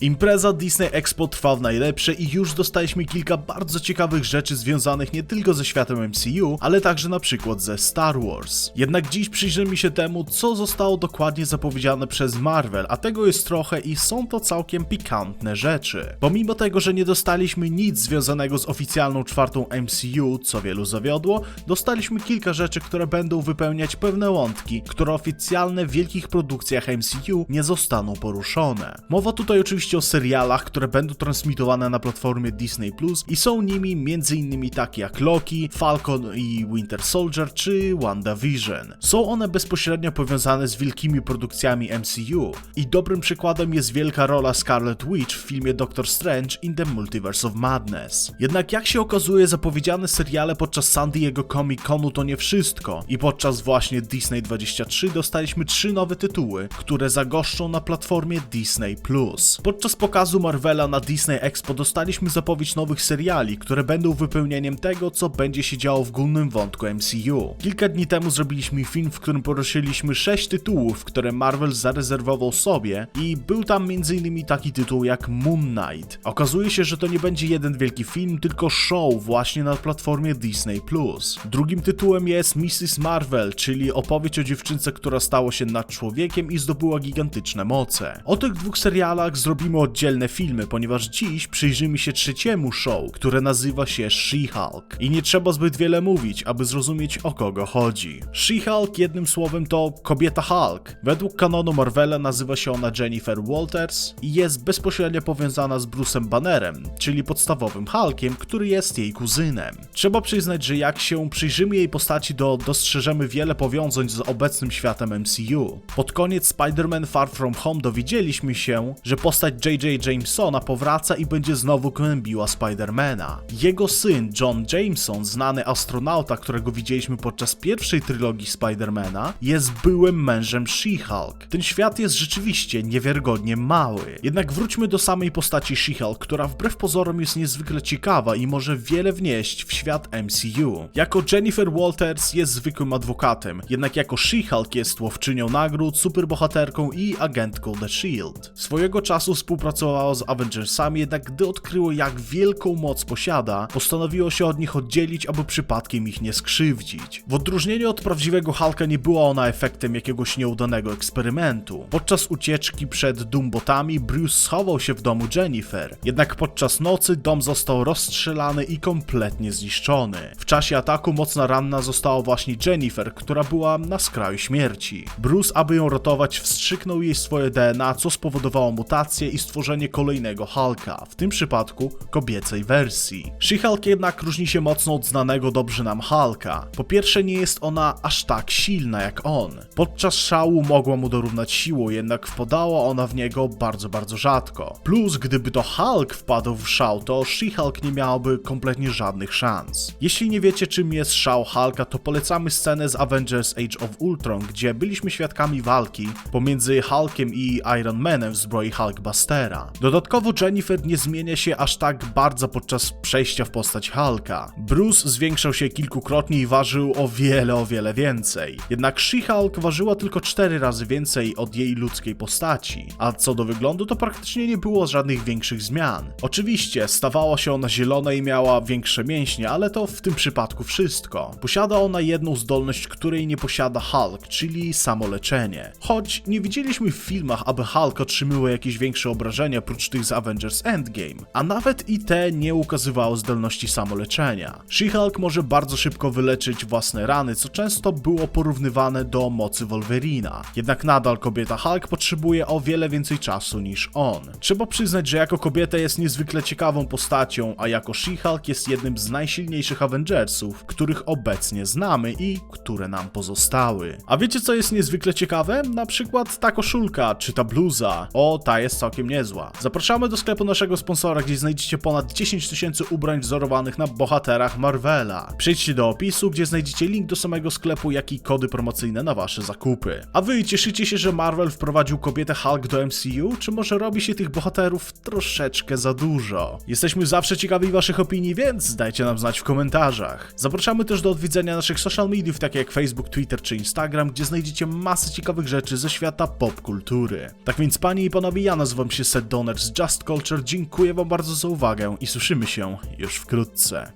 Impreza Disney Expo trwa w najlepsze i już dostaliśmy kilka bardzo ciekawych rzeczy związanych nie tylko ze światem MCU, ale także na przykład ze Star Wars. Jednak dziś przyjrzymy się temu, co zostało dokładnie zapowiedziane przez Marvel, a tego jest trochę i są to całkiem pikantne rzeczy. Pomimo tego, że nie dostaliśmy nic związanego z oficjalną czwartą MCU, co wielu zawiodło, dostaliśmy kilka rzeczy, które będą wypełniać pewne łątki, które oficjalne w wielkich produkcjach MCU nie zostaną poruszone. Mowa tutaj oczywiście o serialach, które będą transmitowane na platformie Disney Plus i są nimi m.in. takie jak Loki, Falcon i Winter Soldier czy WandaVision. Są one bezpośrednio powiązane z wielkimi produkcjami MCU i dobrym przykładem jest wielka rola Scarlet Witch w filmie Doctor Strange in the Multiverse of Madness. Jednak jak się okazuje, zapowiedziane seriale podczas San Diego Comic Conu to nie wszystko i podczas właśnie Disney 23 dostaliśmy trzy nowe tytuły, które zagoszczą na platformie Disney Plus. Podczas pokazu Marvela na Disney Expo dostaliśmy zapowiedź nowych seriali, które będą wypełnieniem tego, co będzie się działo w głównym wątku MCU. Kilka dni temu zrobiliśmy film, w którym poruszyliśmy sześć tytułów, które Marvel zarezerwował sobie i był tam m.in. taki tytuł jak Moon Knight. Okazuje się, że to nie będzie jeden wielki film, tylko show właśnie na platformie Disney+. Drugim tytułem jest Mrs. Marvel, czyli opowieść o dziewczynce, która stała się nad człowiekiem i zdobyła gigantyczne moce. O tych dwóch serialach zrobimy oddzielne filmy, ponieważ dziś przyjrzymy się trzeciemu show, które nazywa się She-Hulk. I nie trzeba zbyt wiele mówić, aby zrozumieć o kogo chodzi. She-Hulk jednym słowem to kobieta Hulk. Według kanonu Marvela nazywa się ona Jennifer Walters i jest bezpośrednio powiązana z Bruce'em Bannerem, czyli podstawowym Hulkiem, który jest jej kuzynem. Trzeba przyznać, że jak się przyjrzymy jej postaci, to dostrzeżemy wiele powiązań z obecnym światem MCU. Pod koniec Spider-Man Far From Home dowiedzieliśmy się, że postać J.J. Jamesona powraca i będzie znowu kłębiła Spidermana. Jego syn John Jameson, znany astronauta, którego widzieliśmy podczas pierwszej trylogii Spidermana, jest byłym mężem She-Hulk. Ten świat jest rzeczywiście niewiarygodnie mały. Jednak wróćmy do samej postaci She-Hulk, która wbrew pozorom jest niezwykle ciekawa i może wiele wnieść w świat MCU. Jako Jennifer Walters jest zwykłym adwokatem, jednak jako She-Hulk jest łowczynią nagród, superbohaterką i agentką The Shield. Swojego czasu współpracowała z Avengersami, jednak gdy odkryło jak wielką moc posiada, postanowiło się od nich oddzielić, aby przypadkiem ich nie skrzywdzić. W odróżnieniu od prawdziwego Hulka nie była ona efektem jakiegoś nieudanego eksperymentu. Podczas ucieczki przed Doombotami Bruce schował się w domu Jennifer, jednak podczas nocy dom został rozstrzelany i kompletnie zniszczony. W czasie ataku mocna ranna została właśnie Jennifer, która była na skraju śmierci. Bruce, aby ją ratować, wstrzyknął jej swoje DNA, co spowodowało mutację i stworzenie kolejnego Hulka, w tym przypadku kobiecej wersji. She-Hulk jednak różni się mocno od znanego dobrze nam Hulka. Po pierwsze nie jest ona aż tak silna jak on. Podczas szału mogła mu dorównać siłą, jednak wpadała ona w niego bardzo, bardzo rzadko. Plus, gdyby to Hulk wpadł w szał, to She-Hulk nie miałaby kompletnie żadnych szans. Jeśli nie wiecie czym jest szał Hulka, to polecamy scenę z Avengers Age of Ultron, gdzie byliśmy świadkami walki pomiędzy Hulkiem i Iron Manem w zbroi Hulkbustera. Dodatkowo Jennifer nie zmienia się aż tak bardzo podczas przejścia w postać Hulka. Bruce zwiększał się kilkukrotnie i ważył o wiele, o wiele więcej. Jednak She-Hulk ważyła tylko 4 razy więcej od jej ludzkiej postaci, a co do wyglądu to praktycznie nie było żadnych większych zmian. Oczywiście stawała się ona zielona i miała większe mięśnie, ale to w tym przypadku wszystko. Posiada ona jedną zdolność, której nie posiada Hulk, czyli samoleczenie. Choć nie widzieliśmy w filmach, aby Hulk otrzymywał jakieś większe obrażenia prócz tych z Avengers Endgame, a nawet i te nie ukazywało zdolności samoleczenia. She-Hulk może bardzo szybko wyleczyć własne rany, co często było porównywane do mocy Wolverina. Jednak nadal kobieta Hulk potrzebuje o wiele więcej czasu niż on. Trzeba przyznać, że jako kobieta jest niezwykle ciekawą postacią, a jako She-Hulk jest jednym z najsilniejszych Avengersów, których obecnie znamy i które nam pozostały. A wiecie co jest niezwykle ciekawe? Na przykład ta koszulka czy ta bluza. O, ta jest całkiem niezła. Zapraszamy do sklepu naszego sponsora, gdzie znajdziecie ponad 10 tysięcy ubrań wzorowanych na bohaterach Marvela. Przejdźcie do opisu, gdzie znajdziecie link do samego sklepu, jak i kody promocyjne na wasze zakupy. A wy cieszycie się, że Marvel wprowadził kobietę Hulk do MCU, czy może robi się tych bohaterów troszeczkę za dużo? Jesteśmy zawsze ciekawi waszych opinii, więc dajcie nam znać w komentarzach. Zapraszamy też do odwiedzenia naszych social mediów, takie jak Facebook, Twitter czy Instagram, gdzie znajdziecie masę ciekawych rzeczy ze świata popkultury. Tak więc panie i panowie, ja nazywam nazywam się Seth Donner z Just Culture, dziękuję wam bardzo za uwagę i słyszymy się już wkrótce.